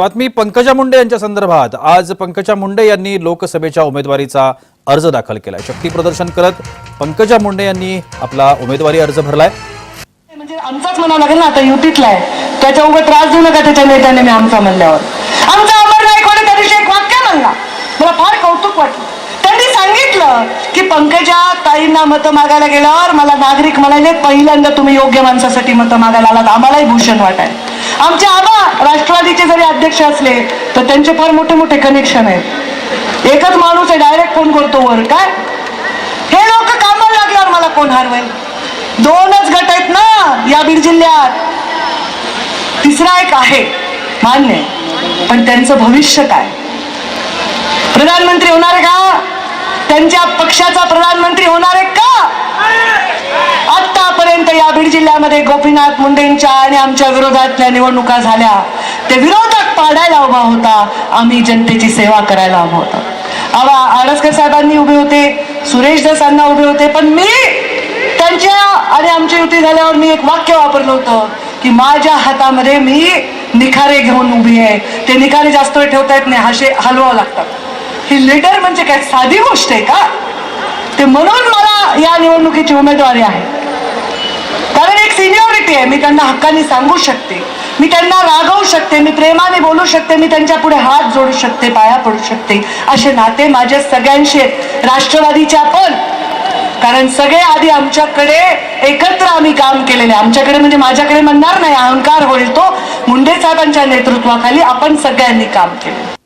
बातमी पंकजा मुंडे यांच्या संदर्भात. आज पंकजा मुंडे यांनी लोकसभेच्या उमेदवारीचा अर्ज दाखल केला शक्ती प्रदर्शन करत पंकजा मुंडे यांनी आपला उमेदवारी अर्ज भरलाय. म्हणजे आमचाच म्हणावं लागेल ना आता युतीतला आहे. त्याच्या उभं त्रास देऊ नका त्याच्या नेत्याने मी आमचा म्हणल्यावर. आमचा अमर नाईकवाडे त्या दिवशी एक वाक्य म्हणला. मला फार कौतुक वाटलं. त्यांनी सांगितलं की पंकजा ताईंना मतं मागायला गेल्यावर मला नागरिक म्हणाले पहिल्यांदा तुम्ही योग्य माणसासाठी मतं मागायला आलात आम्हालाही भूषण वाटाय आमचे आबा राष्ट्रवादीचे जरी अध्यक्ष असले तर त्यांचे फार मोठे मोठे कनेक्शन आहेत. एकच माणूस आहे डायरेक्ट फोन करतो वर. काय? हे लोक कामाला लागल्यावर मला कोण हरवेल? दोनच गट आहेत ना या बीड जिल्ह्यात. तिसरा एक आहे मान्य पण त्यांचं भविष्य काय? प्रधानमंत्री होणार आहे का? त्यांच्या पक्षाचा प्रधानमंत्री होणार आहे का? बीड जिल्ह्यामध्ये गोपीनाथ मुंडेंच्या आणि आमच्या विरोधातल्या निवडणुका झाल्या. ते विरोधक पाडायला उभा होता. आम्ही जनतेची सेवा करायला उभा होता. आवा आडसकर साहेबांनी उभे होते सुरेश दसांना उभे होते पण मी त्यांच्या आणि आमची युती झाल्यावर मी एक वाक्य वापरलं होतं की माझ्या हातामध्ये मी निखारे घेऊन उभी आहे. ते निखारे जास्त वेळ ठेवता येत नाही हाशे हलवावं लागतात. ही लीडर म्हणजे काय साधी गोष्ट आहे का? ते म्हणून मला या निवडणुकीची उमेदवारी आहे. कारण एक सिनियॉरिटी आहे. मी त्यांना हक्काने सांगू शकते. मी त्यांना रागवू शकते. मी प्रेमाने बोलू शकते. मी त्यांच्या पुढे हात जोडू शकते पाया पडू शकते. असे नाते माझ्या सगळ्यांशी आहेत. राष्ट्रवादीच्या पण. कारण सगळे आधी आमच्याकडे एकत्र आम्ही काम केलेले आमच्याकडे म्हणजे माझ्याकडे म्हणणार नाही. अहंकार होईल तो. मुंडे साहेबांच्या नेतृत्वाखाली आपण सगळ्यांनी काम केले